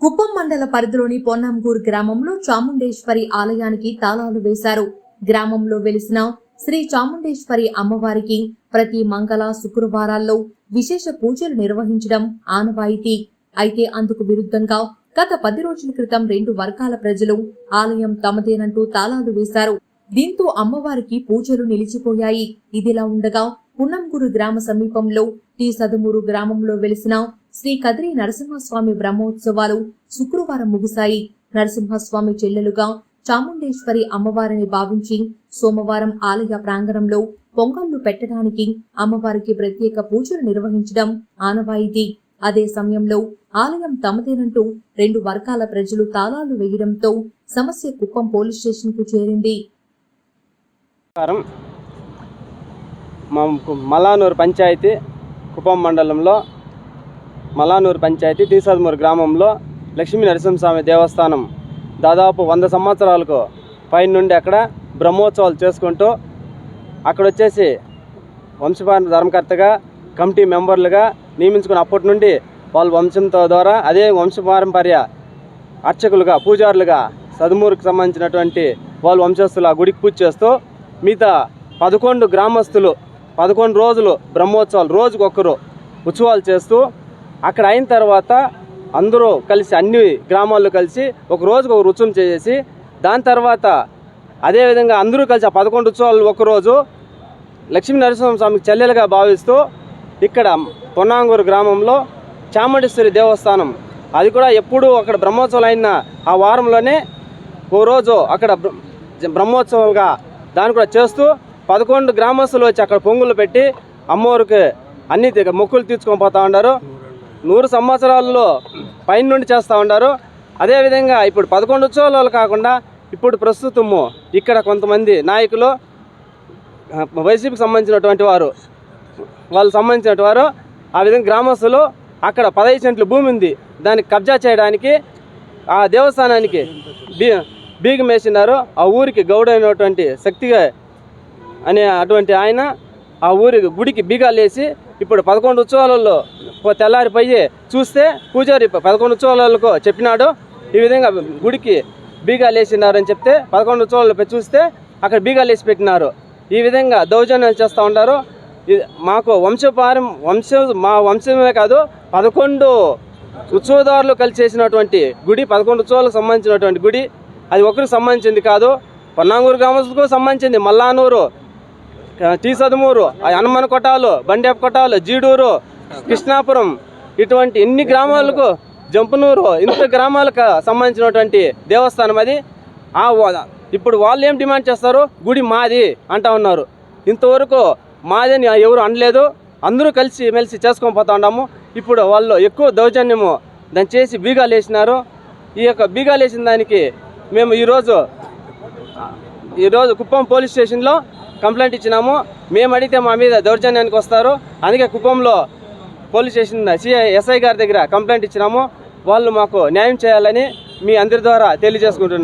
కుప్పం మండల పరిధిలోని పొన్నంగూర్ గ్రామంలో చాముండేశ్వరి ఆలయానికి తాళాలు వేశారు. గ్రామంలో వెలిసిన శ్రీ చాముండేశ్వరి అమ్మవారికి ప్రతి మంగళ శుక్రవారాల్లో విశేష పూజలు నిర్వహించడం ఆనవాయితీ. అయితే అందుకు విరుద్ధంగా గత పది రోజుల క్రితం రెండు వర్గాల ప్రజలు ఆలయం తమదేనంటూ తాళాలు వేశారు. దీంతో అమ్మవారికి పూజలు నిలిచిపోయాయి. ఇదిలా ఉండగా పున్నంగూరు గ్రామ సమీపంలో టి సదుమూరు గ్రామంలో వెలిసిన శ్రీ కదిరి నరసింహస్వామి బ్రహ్మోత్సవాలు శుక్రవారం ముగిశాయి. నరసింహస్వామి చెల్లెలుగా చాముండేశ్వరి అమ్మవారిని భావించి సోమవారం ఆలయ ప్రాంగణంలో పొంగళ్ళు పెట్టడానికి అమ్మవారికి ప్రత్యేక పూజలు నిర్వహించడం ఆనవాయితీ. అదే సమయంలో ఆలయం తమదేనంటూ రెండు వర్గాల ప్రజలు తాళాలు వేయడంతో సమస్య కుప్పం పోలీస్ స్టేషన్కు చేరింది మలానూరు పంచాయతీ కుప్పం మండలంలో మలానూరు పంచాయతీ తీసదమూరు గ్రామంలో లక్ష్మీ నరసింహస్వామి దేవస్థానం దాదాపు వంద సంవత్సరాలకు పైన నుండి అక్కడ బ్రహ్మోత్సవాలు చేసుకుంటూ అక్కడ వచ్చేసి వంశపార ధర్మకర్తగా కమిటీ మెంబర్లుగా నియమించుకున్న అప్పటి నుండి వాళ్ళ వంశంతో ద్వారా అదే వంశపారంపర్య అర్చకులుగా పూజారులుగా సదుమూరుకు సంబంధించినటువంటి వాళ్ళు వంశస్థులు ఆ గుడికి పూజ చేస్తూ మిగతా పదకొండు గ్రామస్తులు పదకొండు రోజులు బ్రహ్మోత్సవాలు రోజుకొకరు ఉత్సవాలు చేస్తూ అక్కడ అయిన తర్వాత అందరూ కలిసి అన్ని గ్రామాల్లో కలిసి ఒక రోజుకు ఒక ఉత్సవం చేసేసి దాని తర్వాత అదేవిధంగా అందరూ కలిసి ఆ పదకొండు ఉత్సవాలు ఒకరోజు లక్ష్మీ నరసింహస్వామికి చెల్లెలుగా భావిస్తూ ఇక్కడ పొన్నాంగూరు గ్రామంలో చాముండేశ్వరి దేవస్థానం. అది కూడా ఎప్పుడూ అక్కడ బ్రహ్మోత్సవాలు అయిన ఆ వారంలోనే ఓ రోజు అక్కడ బ్రహ్మోత్సవంగా దాన్ని కూడా చేస్తూ పదకొండు గ్రామస్తులు వచ్చి అక్కడ పొంగులు పెట్టి అమ్మవారికి అన్ని మొక్కులు తీర్చుకొని పోతా ఉన్నారు. నూరు సంవత్సరాల్లో పైన నుండి చేస్తూ ఉన్నారు. అదేవిధంగా ఇప్పుడు పదకొండు ఉత్సవాలు కాకుండా ఇప్పుడు ప్రస్తుతము ఇక్కడ కొంతమంది నాయకులు వైసీపీకి సంబంధించినటువంటి వారు వాళ్ళు సంబంధించినటువంటి వారు ఆ విధంగా గ్రామస్తులు అక్కడ పదహైదు సెంట్ల భూమి ఉంది. దానికి కబ్జా చేయడానికి ఆ దేవస్థానానికి బీ బీగం వేసినారు. ఆ ఊరికి గౌడ అయినటువంటి శక్తిగా అనే అటువంటి ఆయన ఆ ఊరి గుడికి బీగాలు వేసి ఇప్పుడు పదకొండు ఉత్సవాలలో పో- తెల్లారిపోయి చూస్తే పూజారి పదకొండు ఉత్సవాలకు చెప్పినాడు. ఈ విధంగా గుడికి బీగాలు వేసినారని చెప్తే పదకొండు ఉత్సవాలు చూస్తే అక్కడ బీగాలు వేసి పెట్టినారు. ఈ విధంగా దౌర్జన్యాలు చేస్తూ ఉంటారు ఇది మాకు వంశపారం వంశం మా వంశమే కాదు పదకొండు ఉత్సవదారులు కలిసి చేసినటువంటి గుడి పదకొండు ఉత్సవాలకు సంబంధించినటువంటి గుడి అది ఒకరికి సంబంధించింది కాదు. పొన్నాంగూరు గ్రామస్తులకు సంబంధించింది మల్లానూరు టీ సదుమూరు ఆ కొట్టాలు బండేపు కొట్టాలు జీడూరు కృష్ణాపురం ఇటువంటి ఎన్ని గ్రామాలకు జంపునూరు ఇంత గ్రామాలకు సంబంధించినటువంటి దేవస్థానం అది. ఆ ఇప్పుడు వాళ్ళు ఏం డిమాండ్ చేస్తారు? గుడి మాది అంటా ఉన్నారు. ఇంతవరకు మాదని ఎవరు అనలేదు. అందరూ కలిసి మెలిసి చేసుకొని పోతా ఉన్నాము. ఇప్పుడు వాళ్ళు ఎక్కువ దౌర్జన్యము దాన్ని చేసి బీగాలు వేసినారు. ఈ యొక్క బీగాలు వేసిన దానికి మేము ఈరోజు ఈరోజు కుప్పం పోలీస్ స్టేషన్లో కంప్లైంట్ ఇచ్చినాము. మేము అడిగితే మా మీద దౌర్జన్యానికి వస్తారు. అందుకే కుప్పంలో పోలీస్ స్టేషన్ సిఐ ఎస్ఐ గారి దగ్గర కంప్లైంట్ ఇచ్చినాము. వాళ్ళు మాకు న్యాయం చేయాలని మీ అందరి ద్వారా తెలియజేసుకుంటున్నాం.